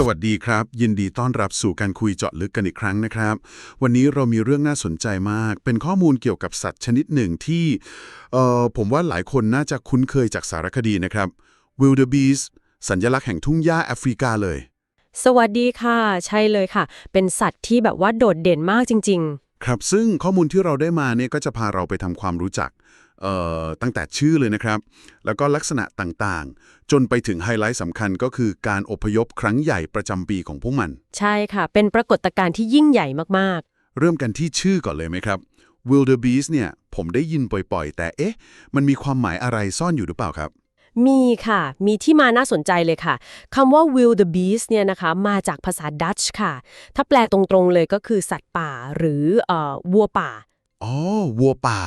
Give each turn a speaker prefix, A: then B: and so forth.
A: สวัสดีครับ ยินดีต้อนรับสู่การคุยเจาะลึกกันอีกครั้งนะครับ วันนี้เรามีเรื่องน่าสนใจมาก เป็นข้อมูลเกี่ยวกับสัตว์ชนิดหนึ่งที่เอ่อผมว่าหลายคนน่าจะคุ้นเคยจากสารคดีนะครับ wildebeest สัญลักษณ์แห่งทุ่งหญ้าแอฟริกาเลย
B: สวัสดีค่ะ ใช่เลยค่ะ เป็นสัตว์ที่แบบว่าโดดเด่นมากจริง
A: ครับซึ่งข้อมูลที่เราได้มาเนี่ยก็จะพาเราไปทำความรู้จักเอ่อ ตั้งแต่ชื่อเลยนะครับ แล้วก็ลักษณะต่างๆ จนไปถึงไฮไลท์สำคัญก็คือการอพยพครั้งใหญ่ประจำปีของพวกมัน
B: ๆใช่ค่ะ เป็นปรากฏการณ์ที่ยิ่งใหญ่มาก
A: เริ่มกันที่ชื่อก่อนเลยไหมครับ wildebeest เนี่ยผมได้ยินปล่อยๆ แต่เอ๊ะ มันมีความหมายอะไรซ่อนอยู่หรือเปล่าครับ
B: ๆมีค่ะ มีที่มาน่าสนใจเลยค่ะคำว่า wildebeest เนี่ยนะคะ มาจากภาษาดัตช์ค่ะ ถ้าแปลตรงๆเลยก็คือสัตว์ป่าหรือเอ่อวัวป่า
A: อ๋อ วัวป่า